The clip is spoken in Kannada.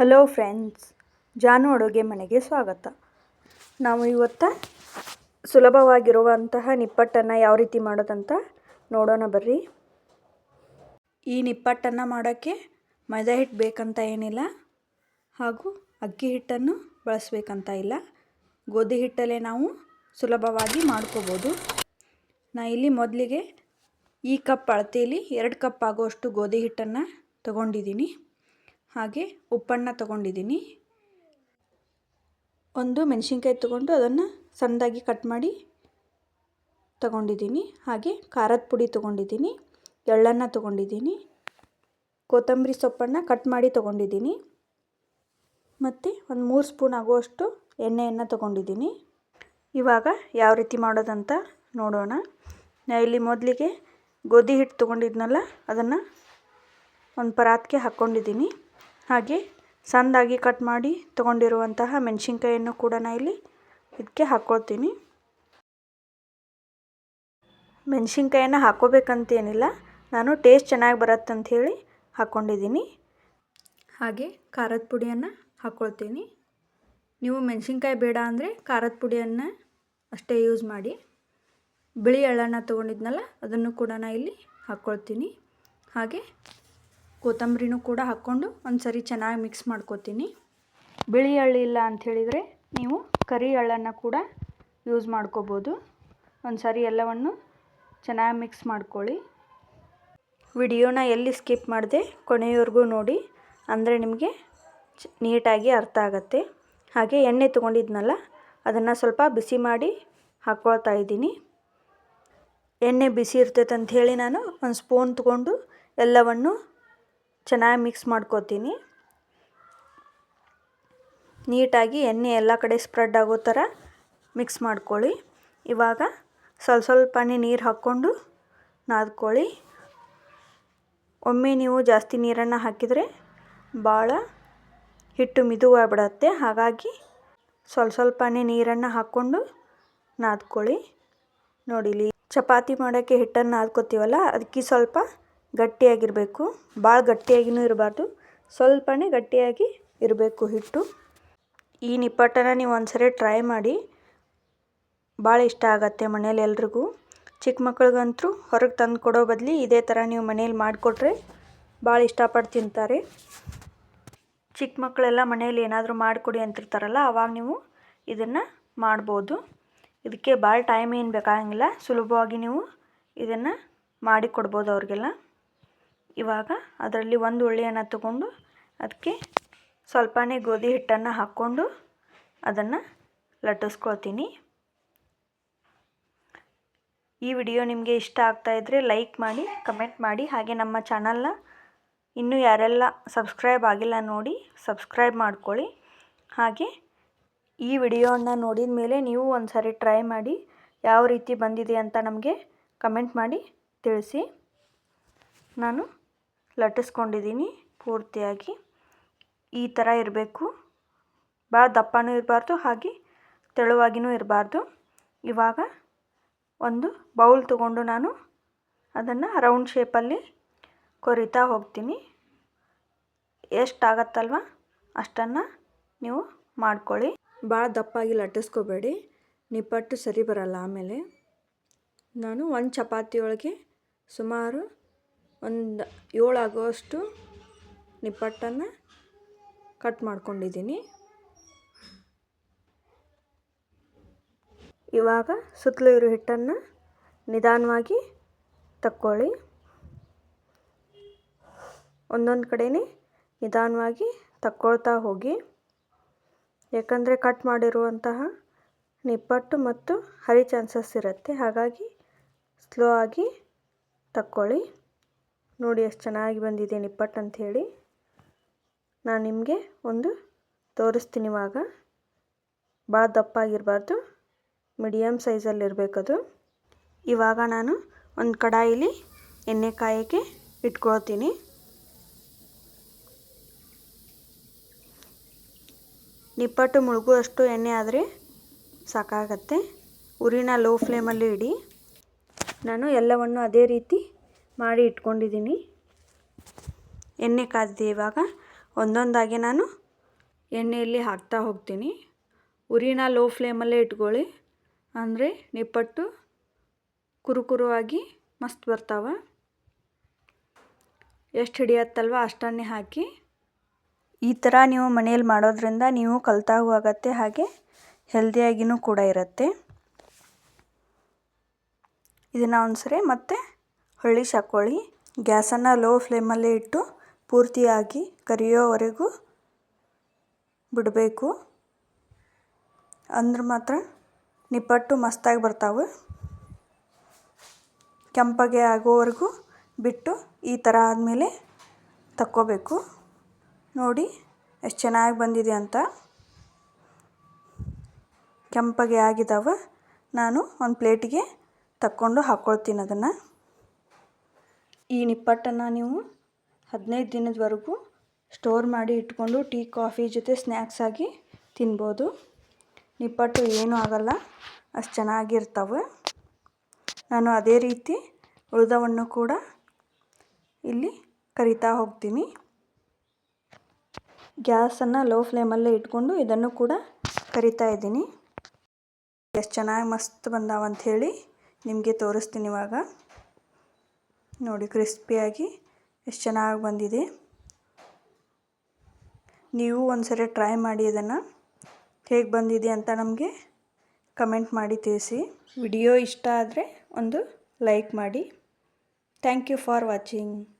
ಹಲೋ ಫ್ರೆಂಡ್ಸ್ ಜಾನು ಅಡುಗೆ ಮನೆಗೆ ಸ್ವಾಗತ. ನಾವು ಇವತ್ತು ಸುಲಭವಾಗಿರುವಂತಹ ನಿಪ್ಪಟ್ಟನ್ನು ಯಾವ ರೀತಿ ಮಾಡೋದಂತ ನೋಡೋಣ ಬರ್ರಿ. ಈ ನಿಪ್ಪಟ್ಟನ್ನು ಮಾಡೋಕ್ಕೆ ಮೈದಾ ಹಿಟ್ಟು ಬೇಕಂತ ಏನಿಲ್ಲ, ಹಾಗೂ ಅಕ್ಕಿ ಹಿಟ್ಟನ್ನು ಬಳಸಬೇಕಂತ ಇಲ್ಲ. ಗೋಧಿ ಹಿಟ್ಟಲ್ಲೇ ನಾವು ಸುಲಭವಾಗಿ ಮಾಡ್ಕೋಬೋದು. ನಾ ಇಲ್ಲಿ ಮೊದಲಿಗೆ ಈ ಕಪ್ ಅಳತೆಯಲ್ಲಿ ಎರಡು ಕಪ್ ಆಗುವಷ್ಟು ಗೋಧಿ ಹಿಟ್ಟನ್ನು ತಗೊಂಡಿದ್ದೀನಿ. ಹಾಗೆ ಉಪ್ಪನ್ನು ತಗೊಂಡಿದ್ದೀನಿ. ಒಂದು ಮೆಣಸಿನ್ಕಾಯಿ ತಗೊಂಡು ಅದನ್ನು ಸಣ್ಣದಾಗಿ ಕಟ್ ಮಾಡಿ ತಗೊಂಡಿದ್ದೀನಿ. ಹಾಗೆ ಖಾರದ ಪುಡಿ ತಗೊಂಡಿದ್ದೀನಿ. ಎಳ್ಳನ್ನು ತಗೊಂಡಿದ್ದೀನಿ. ಕೊತ್ತಂಬರಿ ಸೊಪ್ಪನ್ನು ಕಟ್ ಮಾಡಿ ತೊಗೊಂಡಿದ್ದೀನಿ. ಮತ್ತು ಒಂದು ಮೂರು ಸ್ಪೂನ್ ಆಗುವಷ್ಟು ಎಣ್ಣೆಯನ್ನು ತಗೊಂಡಿದ್ದೀನಿ. ಇವಾಗ ಯಾವ ರೀತಿ ಮಾಡೋದಂತ ನೋಡೋಣ. ನಾ ಇಲ್ಲಿ ಮೊದಲಿಗೆ ಗೋಧಿ ಹಿಟ್ಟು ತೊಗೊಂಡಿದ್ನಲ್ಲ, ಅದನ್ನು ಒಂದು ಪರಾತ್ಗೆ ಹಾಕ್ಕೊಂಡಿದ್ದೀನಿ ಹಾಗೆ ಸಣ್ಣದಾಗಿ ಕಟ್ ಮಾಡಿ ತೊಗೊಂಡಿರುವಂತಹ ಮೆಣಸಿನ್ಕಾಯನ್ನು ಕೂಡ ನಾ ಇಲ್ಲಿ ಇದಕ್ಕೆ ಹಾಕ್ಕೊಳ್ತೀನಿ. ಮೆಣಸಿನ್ಕಾಯನ್ನು ಹಾಕ್ಕೋಬೇಕಂತೇನಿಲ್ಲ, ನಾನು ಟೇಸ್ಟ್ ಚೆನ್ನಾಗಿ ಬರತ್ತಂತ ಹೇಳಿ ಹಾಕ್ಕೊಂಡಿದ್ದೀನಿ. ಹಾಗೆ ಖಾರದ ಪುಡಿಯನ್ನು ಹಾಕ್ಕೊಳ್ತೀನಿ. ನೀವು ಮೆಣಸಿನ್ಕಾಯಿ ಬೇಡ ಅಂದರೆ ಖಾರದ ಪುಡಿಯನ್ನು ಅಷ್ಟೇ ಯೂಸ್ ಮಾಡಿ. ಬಿಳಿ ಎಳ್ಳನ್ನು ತೊಗೊಂಡಿದ್ನಲ್ಲ, ಅದನ್ನು ಕೂಡ ನಾ ಇಲ್ಲಿ ಹಾಕ್ಕೊಳ್ತೀನಿ. ಹಾಗೆ ಕೊತ್ತಂಬರಿನೂ ಕೂಡ ಹಾಕ್ಕೊಂಡು ಒಂದು ಸರಿ ಚೆನ್ನಾಗಿ ಮಿಕ್ಸ್ ಮಾಡ್ಕೊತೀನಿ. ಬಿಳಿ ಎಳ್ಳು ಇಲ್ಲ ಅಂಥೇಳಿದರೆ ನೀವು ಕರಿ ಹಳ್ಳನ್ನು ಕೂಡ ಯೂಸ್ ಮಾಡ್ಕೋಬೋದು. ಒಂದು ಸರಿ ಎಲ್ಲವನ್ನು ಚೆನ್ನಾಗಿ ಮಿಕ್ಸ್ ಮಾಡ್ಕೊಳ್ಳಿ. ವಿಡಿಯೋನ ಎಲ್ಲಿ ಸ್ಕಿಪ್ ಮಾಡಿದೆ ಕೊನೆಯವರೆಗೂ ನೋಡಿ. ಅಂದರೆ ನಿಮಗೆ ನೀಟಾಗಿ ಅರ್ಥ ಆಗುತ್ತೆ. ಹಾಗೆ ಎಣ್ಣೆ ತೊಗೊಂಡಿದ್ನಲ್ಲ, ಅದನ್ನು ಸ್ವಲ್ಪ ಬಿಸಿ ಮಾಡಿ ಹಾಕ್ಕೊಳ್ತಾ ಇದ್ದೀನಿ. ಎಣ್ಣೆ ಬಿಸಿ ಇರ್ತೈತೆ ಅಂಥೇಳಿ ನಾನು ಒಂದು ಸ್ಪೂನ್ ತೊಗೊಂಡು ಎಲ್ಲವನ್ನು ಚೆನ್ನಾಗಿ ಮಿಕ್ಸ್ ಮಾಡ್ಕೋತೀನಿ. ನೀಟಾಗಿ ಎಣ್ಣೆ ಎಲ್ಲ ಕಡೆ ಸ್ಪ್ರೆಡ್ ಆಗೋ ಥರ ಮಿಕ್ಸ್ ಮಾಡ್ಕೊಳ್ಳಿ. ಇವಾಗ ಸ್ವಲ್ಪ ಸ್ವಲ್ಪನೇ ನೀರು ಹಾಕ್ಕೊಂಡು ನಾದ್ಕೊಳ್ಳಿ. ಒಮ್ಮೆ ನೀವು ಜಾಸ್ತಿ ನೀರನ್ನು ಹಾಕಿದರೆ ಭಾಳ ಹಿಟ್ಟು ಮಿದುವಾಗಿಬಿಡತ್ತೆ ಹಾಗಾಗಿ ಸ್ವಲ್ಪ ಸ್ವಲ್ಪನೇ ನೀರನ್ನು ಹಾಕ್ಕೊಂಡು ನಾದ್ಕೊಳ್ಳಿ. ನೋಡಿಲಿ ಚಪಾತಿ ಮಾಡೋಕ್ಕೆ ಹಿಟ್ಟನ್ನು ನಾದ್ಕೋತೀವಲ್ಲ, ಅದಕ್ಕೆ ಸ್ವಲ್ಪ ಗಟ್ಟಿಯಾಗಿರಬೇಕು. ಭಾಳ ಗಟ್ಟಿಯಾಗಿಯೂ ಇರಬಾರ್ದು. ಸ್ವಲ್ಪನೇ ಗಟ್ಟಿಯಾಗಿ ಇರಬೇಕು ಹಿಟ್ಟು. ಈ ನಿಪ್ಪಟ್ಟನ್ನು ನೀವು ಒಂದ್ಸರಿ ಟ್ರೈ ಮಾಡಿ. ಭಾಳ ಇಷ್ಟ ಆಗತ್ತೆ ಮನೇಲಿ ಎಲ್ರಿಗೂ. ಚಿಕ್ಕ ಮಕ್ಳಿಗಂತೂ ಹೊರಗೆ ತಂದು ಕೊಡೋ ಬದಲಿ ಇದೇ ಥರ ನೀವು ಮನೇಲಿ ಮಾಡಿಕೊಟ್ರೆ ಭಾಳ ಇಷ್ಟಪಟ್ಟು ತಿಂತಾರೆ. ಚಿಕ್ಕ ಮಕ್ಕಳೆಲ್ಲ ಮನೇಲಿ ಏನಾದರೂ ಮಾಡಿಕೊಡಿ ಅಂತಿರ್ತಾರಲ್ಲ ಆವಾಗ ನೀವು ಇದನ್ನು ಮಾಡ್ಬೋದು. ಇದಕ್ಕೆ ಭಾಳ ಟೈಮ್ ಏನು ಬೇಕಾಗಂಗಿಲ್ಲ ಸುಲಭವಾಗಿ ನೀವು ಇದನ್ನು ಮಾಡಿಕೊಡ್ಬೋದು ಅವ್ರಿಗೆಲ್ಲ. ಇವಾಗ ಅದರಲ್ಲಿ ಒಂದು ಹುಳಿಯನ್ನು ತಗೊಂಡು ಅದಕ್ಕೆ ಸ್ವಲ್ಪನೇ ಗೋಧಿ ಹಿಟ್ಟನ್ನು ಹಾಕ್ಕೊಂಡು ಅದನ್ನು ಲಟ್ಟಿಸ್ಕೊಳ್ತೀನಿ. ಈ ವಿಡಿಯೋ ನಿಮಗೆ ಇಷ್ಟ ಆಗ್ತಾಯಿದ್ರೆ ಲೈಕ್ ಮಾಡಿ, ಕಮೆಂಟ್ ಮಾಡಿ, ಹಾಗೆ ನಮ್ಮ ಚಾನಲ್ನ ಇನ್ನೂ ಯಾರೆಲ್ಲ ಸಬ್ಸ್ಕ್ರೈಬ್ ಆಗಿಲ್ಲ ನೋಡಿ ಸಬ್ಸ್ಕ್ರೈಬ್ ಮಾಡ್ಕೊಳ್ಳಿ. ಹಾಗೆ ಈ ವಿಡಿಯೋನ ನೋಡಿದ ಮೇಲೆ ನೀವು ಒಂದು ಸಾರಿ ಟ್ರೈ ಮಾಡಿ ಯಾವ ರೀತಿ ಬಂದಿದೆ ಅಂತ ನಮಗೆ ಕಮೆಂಟ್ ಮಾಡಿ ತಿಳಿಸಿ. ನಾನು ಲಟ್ಟಿಸ್ಕೊಂಡಿದ್ದೀನಿ ಪೂರ್ತಿಯಾಗಿ. ಈ ಥರ ಇರಬೇಕು. ಭಾಳ ದಪ್ಪನೂ ಇರಬಾರ್ದು, ಹಾಗೆ ತೆಳುವಾಗಿಯೂ ಇರಬಾರ್ದು. ಇವಾಗ ಒಂದು ಬೌಲ್ ತಗೊಂಡು ನಾನು ಅದನ್ನು ರೌಂಡ್ ಶೇಪಲ್ಲಿ ಕೊರಿತಾ ಹೋಗ್ತೀನಿ. ಎಷ್ಟಾಗತ್ತಲ್ವ? ಅಷ್ಟನ್ನು ನೀವು ಮಾಡ್ಕೊಳ್ಳಿ. ಭಾಳ ದಪ್ಪಾಗಿ ಲಟ್ಟಿಸ್ಕೋಬೇಡಿ. ನಿಪ್ಪಟ್ಟು ಸರಿ ಬರಲ್ಲ ಆಮೇಲೆ. ನಾನು ಒಂದು ಚಪಾತಿ ಒಳಗೆ ಸುಮಾರು ಒಂದು ಏಳು ಆಗುವಷ್ಟು ನಿಪ್ಪಟ್ಟನ್ನು ಕಟ್ ಮಾಡ್ಕೊಂಡಿದ್ದೀನಿ. ಇವಾಗ ಸುತ್ತಲೂ ಇರೋ ಹಿಟ್ಟನ್ನು ನಿಧಾನವಾಗಿ ತಕ್ಕೊಳ್ಳಿ. ಒಂದೊಂದು ಕಡೆನೇ ನಿಧಾನವಾಗಿ ತಕ್ಕೊಳ್ತಾ ಹೋಗಿ. ಯಾಕಂದರೆ ಕಟ್ ಮಾಡಿರುವಂತಹ ನಿಪ್ಪಟ್ಟು ಮತ್ತು ಹರಿ ಚಾನ್ಸಸ್ ಇರುತ್ತೆ. ಹಾಗಾಗಿ ಸ್ಲೋ ಆಗಿ ತಕ್ಕೊಳ್ಳಿ. ನೋಡಿ ಎಷ್ಟು ಚೆನ್ನಾಗಿ ಬಂದಿದೆ ನಿಪ್ಪಟ್ಟು ಅಂಥೇಳಿ. ನಾನು ನಿಮಗೆ ಒಂದು ತೋರಿಸ್ತೀನಿ ಇವಾಗ. ಭಾಳ ದಪ್ಪಾಗಿರಬಾರ್ದು. ಮೀಡಿಯಮ್ ಸೈಜಲ್ಲಿರಬೇಕದು ಇವಾಗ ನಾನು ಒಂದು ಕಡಾಯಿಲಿ ಎಣ್ಣೆ ಇಟ್ಕೊಳ್ತೀನಿ. ನಿಪ್ಪಟ್ಟು ಮುಳುಗುವಷ್ಟು ಎಣ್ಣೆ ಆದರೆ ಸಾಕಾಗತ್ತೆ. ಉರಿನ ಲೋ ಫ್ಲೇಮಲ್ಲಿ ಇಡಿ. ನಾನು ಎಲ್ಲವನ್ನು ಅದೇ ರೀತಿ ಮಾಡಿ ಇಟ್ಕೊಂಡಿದ್ದೀನಿ. ಎಣ್ಣೆ ಕಾದಿದೆ ಇವಾಗ. ಒಂದೊಂದಾಗಿ ನಾನು ಎಣ್ಣೆಯಲ್ಲಿ ಹಾಕ್ತಾ ಹೋಗ್ತೀನಿ. ಉರಿನ ಲೋ ಫ್ಲೇಮಲ್ಲೇ ಇಟ್ಕೊಳ್ಳಿ. ಅಂದರೆ ನಿಪ್ಪಟ್ಟು ಕುರುಕುರುವಾಗಿ ಮಸ್ತ್ ಬರ್ತಾವೆ. ಎಷ್ಟು ಹಿಡಿಯತ್ತಲ್ವ ಅಷ್ಟನ್ನೇ ಹಾಕಿ. ಈ ಥರ ನೀವು ಮನೆಯಲ್ಲಿ ಮಾಡೋದ್ರಿಂದ ನೀವು ಕಲ್ತಾಗೂ ಆಗತ್ತೆ ಹಾಗೆ ಹೆಲ್ದಿಯಾಗಿಯೂ ಕೂಡ ಇರುತ್ತೆ. ಇದನ್ನು ಒಂದ್ಸರಿ ಮತ್ತೆ ಹೊಳ್ಳಿಸಿ ಹಾಕ್ಕೊಳ್ಳಿ ಗ್ಯಾಸನ್ನು ಲೋ ಫ್ಲೇಮಲ್ಲೇ ಇಟ್ಟು ಪೂರ್ತಿಯಾಗಿ ಕರಿಯೋವರೆಗೂ ಬಿಡಬೇಕು. ಅಂದ್ರೆ ಮಾತ್ರ ನಿಪ್ಪಟ್ಟು ಮಸ್ತಾಗಿ ಬರ್ತಾವೆ. ಕೆಂಪಗೆ ಆಗೋವರೆಗೂ ಬಿಟ್ಟು ಈ ಥರ ಆದಮೇಲೆ ತಕ್ಕೋಬೇಕು. ನೋಡಿ ಎಷ್ಟು ಚೆನ್ನಾಗಿ ಬಂದಿದೆ ಅಂತ. ಕೆಂಪಗೆ ಆಗಿದ್ದಾವೆ ನಾನು ಒಂದು ಪ್ಲೇಟಿಗೆ ತಕ್ಕೊಂಡು ಹಾಕ್ಕೊಳ್ತೀನಿ ಅದನ್ನು. ಈ ನಿಪ್ಪಟ್ಟನ್ನು ನೀವು ಹದಿನೈದು ದಿನದವರೆಗೂ ಸ್ಟೋರ್ ಮಾಡಿ ಇಟ್ಕೊಂಡು ಟೀ, ಕಾಫಿ ಜೊತೆ ಸ್ನ್ಯಾಕ್ಸ್ ಆಗಿ ತಿನ್ಬೋದು. ನಿಪ್ಪಟ್ಟು ಏನೂ ಆಗಲ್ಲ, ಅಷ್ಟು ಚೆನ್ನಾಗಿರ್ತವೆ. ನಾನು ಅದೇ ರೀತಿ ಉಳಿದವನ್ನು ಕೂಡ ಇಲ್ಲಿ ಕರಿತಾ ಹೋಗ್ತೀನಿ. ಗ್ಯಾಸನ್ನು ಲೋ ಫ್ಲೇಮಲ್ಲೇ ಇಟ್ಕೊಂಡು ಇದನ್ನು ಕೂಡ ಕರಿತಾ ಇದ್ದೀನಿ. ಎಷ್ಟು ಚೆನ್ನಾಗಿ ಮಸ್ತ್ ಬಂದಾವ ಅಂಥೇಳಿ ನಿಮಗೆ ತೋರಿಸ್ತೀನಿ ಇವಾಗ. ನೋಡಿ, ಕ್ರಿಸ್ಪಿಯಾಗಿ ಎಷ್ಟು ಚೆನ್ನಾಗಿ ಬಂದಿದೆ. ನೀವು ಒಂದ್ಸರಿ ಟ್ರೈ ಮಾಡಿ ಅದನ್ನು ಹೇಗೆ ಬಂದಿದೆ ಅಂತ ನಮಗೆ ಕಮೆಂಟ್ ಮಾಡಿ ತಿಳಿಸಿ. ವಿಡಿಯೋ ಇಷ್ಟ ಆದರೆ ಒಂದು ಲೈಕ್ ಮಾಡಿ. Thank you for watching.